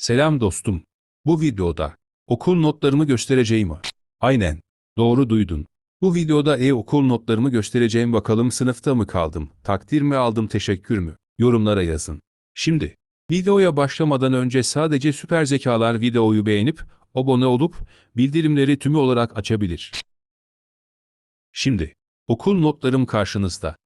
Selam dostum. Bu videoda okul notlarımı göstereceğim. Aynen. Doğru duydun. Bu videoda e-okul notlarımı göstereceğim bakalım sınıfta mı kaldım, takdir mi aldım teşekkür mü? Yorumlara yazın. Şimdi, videoya başlamadan önce sadece süper zekalar videoyu beğenip, abone olup, bildirimleri tümü olarak açabilir. Şimdi, okul notlarım karşınızda.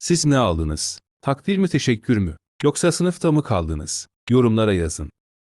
Siz ne aldınız? Takdir mi teşekkür mü? Yoksa sınıfta mı kaldınız? Yorumlara yazın.